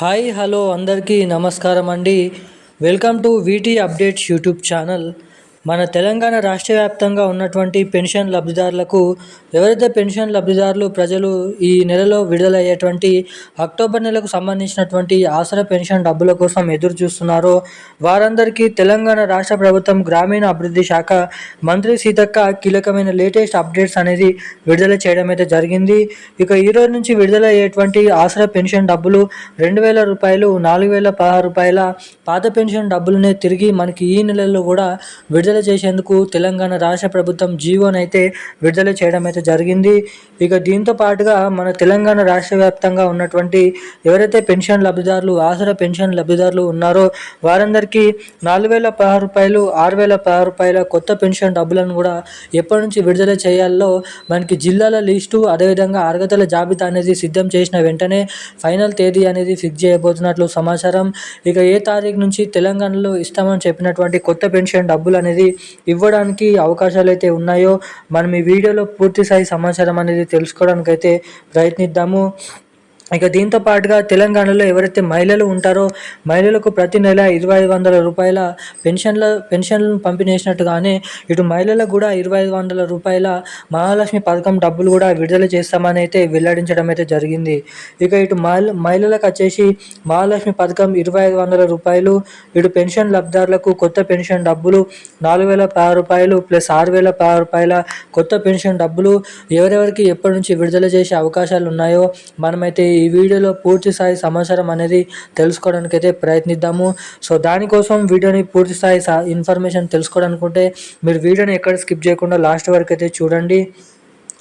Hi hello అందరికీ నమస్కారం అండి. Welcome to VT updates YouTube channel. మన తెలంగాణ రాష్ట్ర వ్యాప్తంగా ఉన్నటువంటి పెన్షన్ లబ్ధిదారులకు ఎవరైతే పెన్షన్ లబ్ధిదారులు ప్రజలు ఈ నెలలో విడుదలయ్యేటువంటి అక్టోబర్ నెలకు సంబంధించినటువంటి ఆసరా పెన్షన్ డబ్బుల కోసం ఎదురు చూస్తున్నారో వారందరికీ తెలంగాణ రాష్ట్ర ప్రభుత్వం గ్రామీణ అభివృద్ధి శాఖ మంత్రి సీతక్క కీలకమైన లేటెస్ట్ అప్డేట్స్ అనేది విడుదల చేయడం అయితే జరిగింది. ఇక ఈరోజు నుంచి విడుదలయ్యేటువంటి ఆసరా పెన్షన్ డబ్బులు రెండు వేల రూపాయలు నాలుగు వేల పదహారు రూపాయల పాత పెన్షన్ డబ్బులనే తిరిగి మనకి ఈ నెలలో కూడా విడుదల విడుదల చేసేందుకు తెలంగాణ రాష్ట్ర ప్రభుత్వం జీవోనైతే అయితే విడుదల చేయడం అయితే జరిగింది. ఇక దీంతో పాటుగా మన తెలంగాణ రాష్ట్ర వ్యాప్తంగా ఉన్నటువంటి ఎవరైతే పెన్షన్ లబ్ధిదారులు ఆసరా పెన్షన్ లబ్ధిదారులు ఉన్నారో వారందరికీ నాలుగు వేల పదహారు రూపాయలు ఆరు వేల పదహారు రూపాయల కొత్త పెన్షన్ డబ్బులను కూడా ఎప్పటి నుంచి విడుదల చేయాలో మనకి జిల్లాల లిస్టు అదేవిధంగా అర్హతల జాబితా అనేది సిద్ధం చేసిన వెంటనే ఫైనల్ తేదీ అనేది ఫిక్స్ చేయబోతున్నట్లు సమాచారం. ఇక ఏ తారీఖు నుంచి తెలంగాణలో ఇస్తామని చెప్పినటువంటి కొత్త పెన్షన్ డబ్బులు అనేది ఇవ్వడానికి అవకాశాలు అయితే ఉన్నాయో మనం ఈ వీడియోలో పూర్తి స్థాయి సమాచారం అనేది తెలుసుకోవడానికి అయితే ప్రయత్నిద్దాము. ఇక దీంతో పాటుగా తెలంగాణలో ఎవరైతే మహిళలు ఉంటారో మహిళలకు ప్రతి నెల ఇరవై ఐదు వందల రూపాయల పెన్షన్ల పెన్షన్లను పంపిణీ చేసినట్టుగానే ఇటు మహిళలకు కూడా ఇరవై ఐదు వందల రూపాయల మహాలక్ష్మి పథకం డబ్బులు కూడా విడుదల చేస్తామని అయితే వెల్లడించడం అయితే జరిగింది. ఇక ఇటు మహిళ మహిళలకు వచ్చేసి మహాలక్ష్మి పథకం ఇరవై ఐదు వందల రూపాయలు ఇటు పెన్షన్ లబ్ధిదారులకు కొత్త పెన్షన్ డబ్బులు నాలుగు వేల పది రూపాయలు ప్లస్ ఆరు వేల పది రూపాయల కొత్త పెన్షన్ డబ్బులు ఎవరెవరికి ఎప్పటి నుంచి విడుదల చేసే అవకాశాలు ఉన్నాయో మనమైతే ఈ వీడియోలో పూర్తి స్థాయి సమాచారం అనేది తెలుసుకోవడానికి అయితే ప్రయత్నిద్దాము. సో దానికోసం వీడియోని పూర్తి స్థాయి ఇన్ఫర్మేషన్ తెలుసుకోవాలనుకుంటే మీరు వీడియోని ఎక్కడ స్కిప్ చేయకుండా లాస్ట్ వరకు అయితే చూడండి.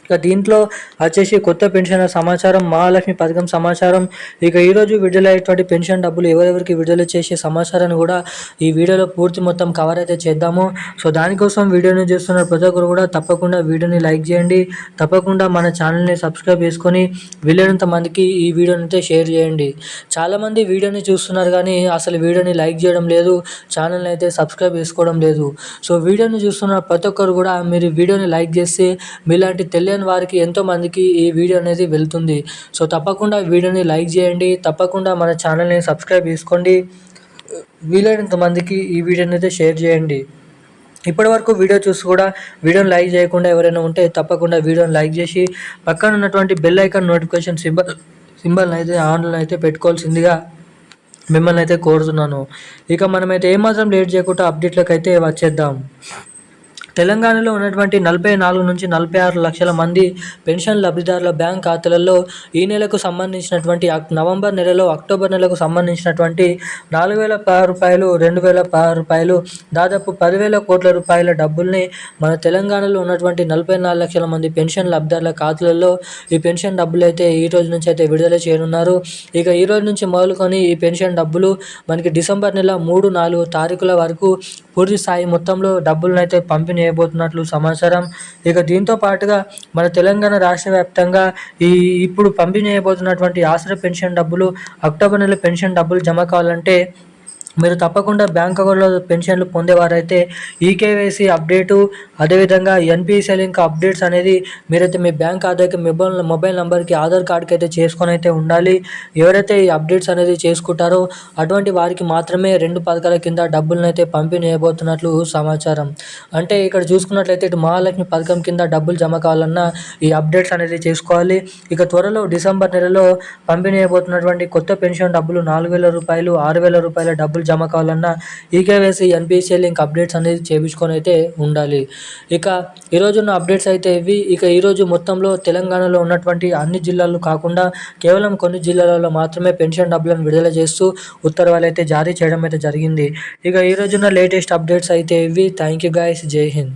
ఇక దీంట్లో వచ్చేసి కొత్త పెన్షన్ సమాచారం మహాలక్ష్మి పథకం సమాచారం. ఇక ఈరోజు విడుదలయ్యేటువంటి పెన్షన్ డబ్బులు ఎవరెవరికి విడుదల చేసే సమాచారాన్ని కూడా ఈ వీడియోలో పూర్తి మొత్తం కవర్ అయితే చేద్దాము. సో దానికోసం వీడియోని చూస్తున్న ప్రతి ఒక్కరు కూడా తప్పకుండా వీడియోని లైక్ చేయండి. తప్పకుండా మన ఛానల్ని సబ్స్క్రైబ్ చేసుకొని వీలైనంత మందికి ఈ వీడియోని అయితే షేర్ చేయండి. చాలామంది వీడియోని చూస్తున్నారు కానీ అసలు వీడియోని లైక్ చేయడం లేదు ఛానల్ని అయితే సబ్స్క్రైబ్ చేసుకోవడం లేదు. సో వీడియోని చూస్తున్న ప్రతి ఒక్కరు కూడా మీరు వీడియోని లైక్ చేస్తే మీలాంటి తెలియ తెలియని వారికి ఎంతోమందికి ఈ వీడియో అనేది వెళ్తుంది. సో తప్పకుండా వీడియోని లైక్ చేయండి. తప్పకుండా మన ఛానల్ని సబ్స్క్రైబ్ చేసుకోండి. వీలైనంత మందికి ఈ వీడియోని అయితే షేర్ చేయండి. ఇప్పటి వరకు వీడియో చూసి కూడా వీడియోని లైక్ చేయకుండా ఎవరైనా ఉంటే తప్పకుండా వీడియోని లైక్ చేసి పక్కన ఉన్నటువంటి బెల్ ఐకాన్ నోటిఫికేషన్ సింబల్ సింబల్ని అయితే ఆన్లైన్ అయితే పెట్టుకోవాల్సిందిగా మిమ్మల్ని అయితే కోరుతున్నాను. ఇక మనమైతే ఏమాత్రం లేట్ చేయకుండా అప్డేట్లకు అయితే వచ్చేద్దాం. తెలంగాణలో ఉన్నటువంటి నలభై నాలుగు నుంచి నలభై ఆరు లక్షల మంది పెన్షన్ లబ్ధిదారుల బ్యాంక్ ఖాతాలలో ఈ నెలకు సంబంధించినటువంటి నవంబర్ నెలలో అక్టోబర్ నెలకు సంబంధించినటువంటి నాలుగు వేల పది రూపాయలు రెండు వేల పది రూపాయలు దాదాపు పదివేల కోట్ల రూపాయల డబ్బుల్ని మన తెలంగాణలో ఉన్నటువంటి నలభై నాలుగు లక్షల మంది పెన్షన్ లబ్ధిదారుల ఖాతాలలో ఈ పెన్షన్ డబ్బులు అయితే ఈ రోజు నుంచి అయితే విడుదల చేయనున్నారు. ఇక ఈ రోజు నుంచి మొదలుకొని ఈ పెన్షన్ డబ్బులు మనకి డిసెంబర్ నెల మూడు నాలుగు తారీఖుల వరకు పూర్తి స్థాయి మొత్తంలో డబ్బులను అయితే పంపిణీ చేయబోతున్నట్లు సమాచారం. ఇక దీంతో పాటుగా మన తెలంగాణ రాష్ట్ర వ్యాప్తంగా ఈ ఇప్పుడు పంపిణీ చేయబోతున్నటువంటి ఆసరా పెన్షన్ డబ్బులు అక్టోబర్ నెల పెన్షన్ డబ్బులు జమ కావాలంటే మీరు తప్పకుండా బ్యాంక్ అకౌంట్లో పెన్షన్లు పొందేవారైతే ఈకేవైసీ అప్డేటు అదేవిధంగా ఎన్పిఎస్ఎల్ ఇంకా అప్డేట్స్ అనేది మీరైతే మీ బ్యాంక్ ఆధార్కి మొబైల్ మొబైల్ నెంబర్కి ఆధార్ కార్డ్కి అయితే చేసుకొని అయితే ఉండాలి. ఎవరైతే ఈ అప్డేట్స్ అనేది చేసుకుంటారో అటువంటి వారికి మాత్రమే రెండు పథకాల కింద డబ్బులను అయితే పంపిణీ చేయబోతున్నట్లు సమాచారం. అంటే ఇక్కడ చూసుకున్నట్లయితే ఇటు మహాలక్ష్మి పథకం కింద డబ్బులు జమ కావాలన్నా ఈ అప్డేట్స్ అనేది చేసుకోవాలి. ఇక త్వరలో డిసెంబర్ నెలలో పంపిణీ చేయబోతున్నటువంటి కొత్త పెన్షన్ డబ్బులు నాలుగు వేల రూపాయలు ఆరు వేల రూపాయల డబ్బులు జమ కావాలన్నా ఈకేవైసీ ఎన్పిసిఐ లింక్ అప్డేట్స్ అనేది చేయించుకొని అయితే ఉండాలి. ఇక ఈరోజు ఉన్న అప్డేట్స్ అయితే ఇవి. ఇక ఈరోజు మొత్తంలో తెలంగాణలో ఉన్నటువంటి అన్ని జిల్లాలు కాకుండా కేవలం కొన్ని జిల్లాలలో మాత్రమే పెన్షన్ డబ్బులను విడుదల చేస్తూ ఉత్తర్వులు అయితే జారీ చేయడం అయితే జరిగింది. ఇక ఈరోజున్న లేటెస్ట్ అప్డేట్స్ అయితే ఇవి. Thank you guys. జై హింద్.